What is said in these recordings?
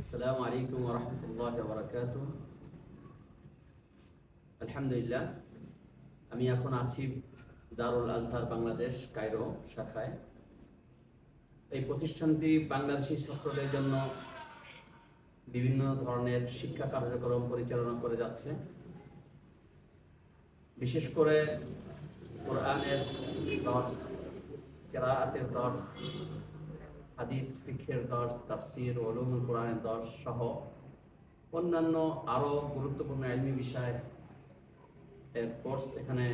আসসালামু আলাইকুম রহমতুল্লাহ বারকাত আলহামদুলিল্লাহ, আমি এখন আছি দারুল আজহার বাংলাদেশ কায়রো শাখায়। এই প্রতিষ্ঠানটি বাংলাদেশি ছাত্রদের জন্য বিভিন্ন ধরনের শিক্ষা কার্যক্রম পরিচালনা করে যাচ্ছে। বিশেষ করে কোরআনের দর্স কেরাতের দর্স হাদিস ফিখের দর্স তাফসির ওলুমুল কোরআনের দর্স সহ অন্যান্য আরও গুরুত্বপূর্ণ এলমি বিষয় এর কোর্স এখানে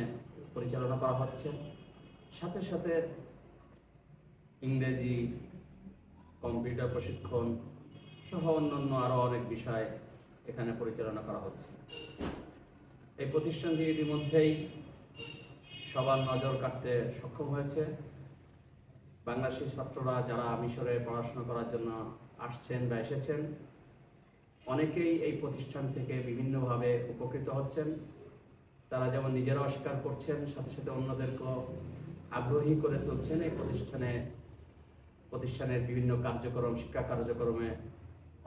পরিচালনা করা হচ্ছে। সাথে সাথে ইংরেজি, কম্পিউটার প্রশিক্ষণ সহ অন্যান্য আরও অনেক বিষয় এখানে পরিচালনা করা হচ্ছে। এই প্রতিষ্ঠানটি ইতিমধ্যেই সবার নজর কাটতে সক্ষম হয়েছে। বাংলাদেশি ছাত্ররা যারা মিশরে পড়াশোনা করার জন্য আসছেন বা এসেছেন, অনেকেই এই প্রতিষ্ঠান থেকে বিভিন্নভাবে উপকৃত হচ্ছেন। তারা যেমন নিজেরাও স্বীকার করছেন, সাথে সাথে অন্যদেরকেও আগ্রহী করে তুলছেন এই প্রতিষ্ঠানে। প্রতিষ্ঠানের বিভিন্ন কার্যক্রম, শিক্ষা কার্যক্রমে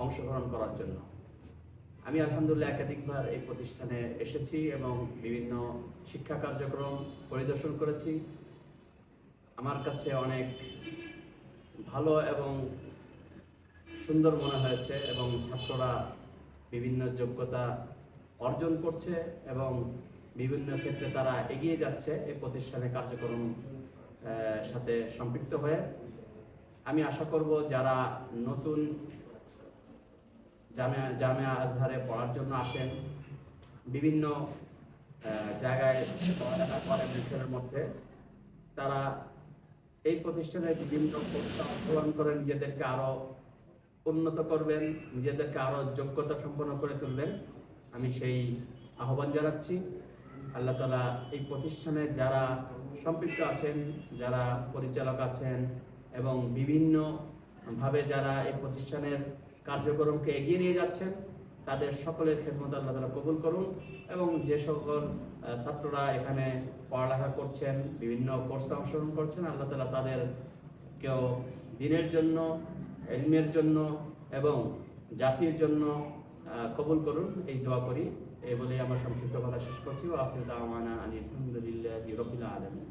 অংশগ্রহণ করার জন্য। আমি আলহামদুলিল্লাহ একাধিকবার এই প্রতিষ্ঠানে এসেছি এবং বিভিন্ন শিক্ষা কার্যক্রম পরিদর্শন করেছি। আমার কাছে অনেক ভালো এবং সুন্দর মনে হয়েছে এবং ছাত্ররা বিভিন্ন যোগ্যতা অর্জন করছে এবং বিভিন্ন ক্ষেত্রে তারা এগিয়ে যাচ্ছে এই প্রতিষ্ঠানের কার্যক্রম সাথে সম্পৃক্ত হয়ে। আমি আশা করব যারা নতুন জামিয়া জামিয়া আজহারে পড়ার জন্য আসেন, বিভিন্ন জায়গায় পড়ালেখা করেন মধ্যে, তারা এই প্রতিষ্ঠানে বিভিন্ন অংশগ্রহণ করে নিজেদেরকে আরও উন্নত করবেন, নিজেদেরকে আরও যোগ্যতা সম্পন্ন করে তুলবেন। আমি সেই আহ্বান জানাচ্ছি। আল্লাহ তালা এই প্রতিষ্ঠানে যারা সম্পৃক্ত আছেন, যারা পরিচালক আছেন এবং বিভিন্ন ভাবে যারা এই প্রতিষ্ঠানের কার্যক্রমকে এগিয়ে নিয়ে যাচ্ছেন তাদের সকলের খেদমত আল্লাহ তালা কবুল করুন এবং যে সকল ছাত্ররা এখানে পড়ালেখা করছেন, বিভিন্ন কোর্সে অংশগ্রহণ করছেন, আল্লাহ তালা তাদের কেউ দিনের জন্য এলমের জন্য এবং জাতির জন্য কবুল করুন। এই দোয়া করি। এই বলে আমার সংক্ষিপ্ত কথা শেষ করছি। আফিল আলহামদুলিল্লাহ রবিল আলমী